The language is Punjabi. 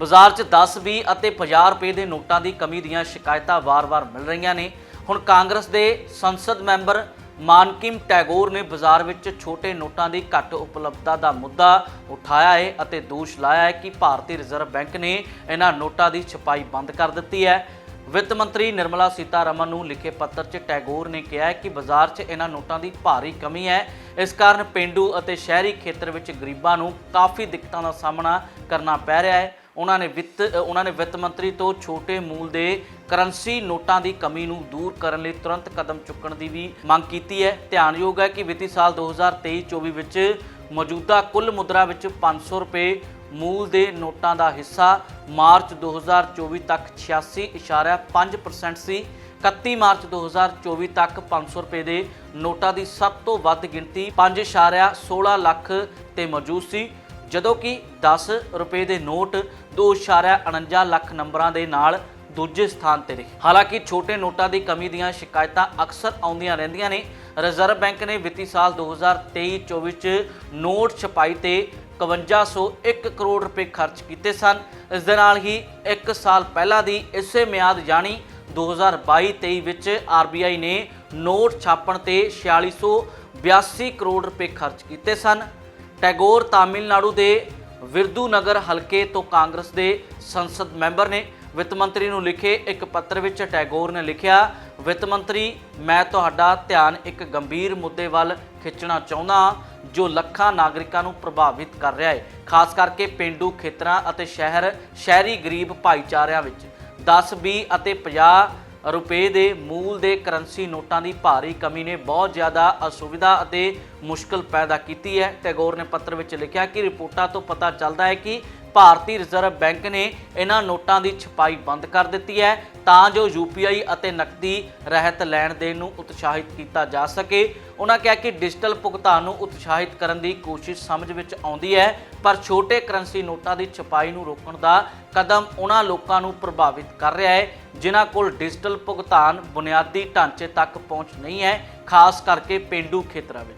ਬਾਜ਼ਾਰ 'ਚ 10 20 ਅਤੇ 50 ਰੁਪਏ ਦੇ ਨੋਟਾਂ ਦੀ ਕਮੀ ਦੀਆਂ ਸ਼ਿਕਾਇਤਾਂ ਵਾਰ-ਵਾਰ ਮਿਲ ਰਹੀਆਂ ਨੇ। ਹੁਣ ਕਾਂਗਰਸ ਦੇ ਸੰਸਦ ਮੈਂਬਰ ਮਾਨਕਿਮ ਟੈਗੋਰ ਨੇ ਬਾਜ਼ਾਰ ਵਿੱਚ ਛੋਟੇ ਨੋਟਾਂ ਦੀ ਘੱਟ ਉਪਲਬਧਤਾ ਦਾ ਮੁੱਦਾ ਉਠਾਇਆ ਹੈ ਅਤੇ ਦੋਸ਼ ਲਾਇਆ ਹੈ ਕਿ ਭਾਰਤੀ ਰਿਜ਼ਰਵ ਬੈਂਕ ਨੇ ਇਹਨਾਂ ਨੋਟਾਂ ਦੀ ਛਪਾਈ ਬੰਦ ਕਰ ਦਿੱਤੀ ਹੈ। ਵਿੱਤ ਮੰਤਰੀ ਨਿਰਮਲਾ ਸੀਤਾਰਮਨ ਨੂੰ ਲਿਖੇ ਪੱਤਰ 'ਚ ਟੈਗੋਰ ਨੇ ਕਿਹਾ ਕਿ ਬਾਜ਼ਾਰ 'ਚ ਇਹਨਾਂ ਨੋਟਾਂ ਦੀ ਭਾਰੀ ਕਮੀ ਹੈ। ਇਸ ਕਾਰਨ ਪਿੰਡੂ ਅਤੇ ਸ਼ਹਿਰੀ ਖੇਤਰ ਵਿੱਚ ਗਰੀਬਾਂ ਨੂੰ ਕਾਫੀ ਦਿੱਕਤਾਂ ਦਾ ਸਾਹਮਣਾ ਕਰਨਾ ਪੈ ਰਿਹਾ ਹੈ। ਉਹਨਾਂ ਨੇ ਵਿੱਤ, ਉਹਨਾਂ ਨੇ ਵਿੱਤ ਮੰਤਰੀ ਤੋਂ ਛੋਟੇ ਮੂਲ ਦੇ ਕਰੰਸੀ ਨੋਟਾਂ ਦੀ ਕਮੀ ਨੂੰ ਦੂਰ ਕਰਨ ਲਈ ਤੁਰੰਤ ਕਦਮ ਚੁੱਕਣ ਦੀ ਵੀ ਮੰਗ ਕੀਤੀ ਹੈ। ਧਿਆਨਯੋਗ ਹੈ ਕਿ ਵਿੱਤੀ ਸਾਲ 2023-24 ਵਿੱਚ ਮੌਜੂਦਾ ਕੁੱਲ ਮੁਦਰਾ ਵਿੱਚ 500 ਰੁਪਏ ਮੂਲ ਦੇ ਨੋਟਾਂ ਦਾ ਹਿੱਸਾ ਮਾਰਚ 2024 ਤੱਕ 86.5% ਸੀ। 31 ਮਾਰਚ 2024 ਤੱਕ 500 ਰੁਪਏ ਦੇ ਨੋਟਾਂ ਦੀ ਸਭ ਤੋਂ ਵੱਧ ਗਿਣਤੀ 5.16 ਲੱਖ ਤੇ ਮੌਜੂਦ ਸੀ। ਜਦੋਂ ਕਿ 10 ਰੁਪਏ ਦੇ ਨੋਟ 2.49 ਲੱਖ ਨੰਬਰਾਂ ਦੇ ਨਾਲ ਦੂਜੇ ਸਥਾਨ ਤੇ ਰਹੇ। ਹਾਲਾਂਕਿ ਛੋਟੇ ਨੋਟਾਂ ਦੀ ਕਮੀ ਦੀਆਂ ਸ਼ਿਕਾਇਤਾਂ ਅਕਸਰ ਆਉਂਦੀਆਂ ਰਹਿੰਦੀਆਂ ਨੇ। ਰਿਜ਼ਰਵ ਬੈਂਕ ਨੇ ਵਿੱਤੀ ਸਾਲ 2023-24 ਚ ਨੋਟ ਛਪਾਈ ਤੇ 5101 ਕਰੋੜ ਰੁਪਏ ਖਰਚ ਕੀਤੇ ਸਨ। ਇਸ ਦੇ ਨਾਲ ਹੀ 1 ਸਾਲ ਪਹਿਲਾਂ ਦੀ ਇਸੇ ਮਿਆਦ ਜਾਣੀ 2022-23 ਵਿੱਚ ਆਰਬੀਆਈ ਨੇ ਨੋਟ ਛਾਪਣ ਤੇ 4682 ਕਰੋੜ ਰੁਪਏ ਖਰਚ ਕੀਤੇ ਸਨ। ਟੈਗੋਰ ਤਾਮਿਲਨਾਡੂ ਦੇ ਵਿਰਦੂ ਨਗਰ ਹਲਕੇ ਤੋਂ ਕਾਂਗਰਸ ਦੇ ਸੰਸਦ ਮੈਂਬਰ ਨੇ ਵਿੱਤ ਮੰਤਰੀ ਨੂੰ ਲਿਖੇ ਇੱਕ ਪੱਤਰ ਵਿੱਚ ਟੈਗੋਰ ਨੇ ਲਿਖਿਆ ਵਿੱਤ ਮੰਤਰੀ ਮੈਂ ਤੁਹਾਡਾ ਧਿਆਨ ਇੱਕ ਗੰਭੀਰ ਮੁੱਦੇ ਵੱਲ ਖਿੱਚਣਾ ਚਾਹੁੰਦਾ ਹਾਂ, ਜੋ ਲੱਖਾਂ ਨਾਗਰਿਕਾਂ ਨੂੰ ਪ੍ਰਭਾਵਿਤ ਕਰ ਰਿਹਾ ਹੈ ਖਾਸ ਕਰਕੇ ਪਿੰਡੂ ਖੇਤਰਾਂ ਅਤੇ ਸ਼ਹਿਰ ਸ਼ਹਿਰੀ ਗਰੀਬ ਭਾਈਚਾਰਿਆਂ ਵਿੱਚ। 10 20 ਅਤੇ 50 ਰੁਪਏ ਦੇ ਮੂਲ ਦੇ ਕਰੰਸੀ ਨੋਟਾਂ ਦੀ ਭਾਰੀ ਕਮੀ ਨੇ ਬਹੁਤ ਜ਼ਿਆਦਾ ਅਸੁਵਿਧਾ ਅਤੇ ਮੁਸ਼ਕਲ ਪੈਦਾ ਕੀਤੀ ਹੈ। ਟੈਗੋਰ ਨੇ ਪੱਤਰ ਵਿੱਚ ਲਿਖਿਆ ਕਿ ਰਿਪੋਰਟਾਂ ਤੋਂ ਪਤਾ ਚੱਲਦਾ ਹੈ ਕਿ ਭਾਰਤੀ ਰਿਜ਼ਰਵ ਬੈਂਕ ਨੇ ਇਹਨਾਂ ਨੋਟਾਂ ਦੀ ਛਪਾਈ ਬੰਦ ਕਰ ਦਿੱਤੀ ਹੈ ਤਾਂ ਜੋ ਯੂਪੀਆਈ ਅਤੇ ਨਕਦੀ ਰਹਿਤ ਲੈਣ ਦੇਣ ਨੂੰ ਉਤਸ਼ਾਹਿਤ ਕੀਤਾ ਜਾ ਸਕੇ। ਉਹਨਾਂ ਕਿਹਾ ਕਿ ਡਿਜੀਟਲ ਭੁਗਤਾਨ ਨੂੰ ਉਤਸ਼ਾਹਿਤ ਕਰਨ ਦੀ ਕੋਸ਼ਿਸ਼ ਸਮਝ ਵਿੱਚ ਆਉਂਦੀ ਹੈ, ਪਰ ਛੋਟੇ ਕਰੰਸੀ ਨੋਟਾਂ ਦੀ ਛਪਾਈ ਨੂੰ ਰੋਕਣ ਦਾ ਕਦਮ ਉਹਨਾਂ ਲੋਕਾਂ ਨੂੰ ਪ੍ਰਭਾਵਿਤ ਕਰ ਰਿਹਾ ਹੈ, ਜਿਨ੍ਹਾਂ ਕੋਲ ਡਿਜੀਟਲ ਭੁਗਤਾਨ ਬੁਨਿਆਦੀ ਢਾਂਚੇ ਤੱਕ ਪਹੁੰਚ ਨਹੀਂ ਹੈ, ਖਾਸ ਕਰਕੇ ਪਿੰਡੂ ਖੇਤਰਾਂ ਵਿੱਚ।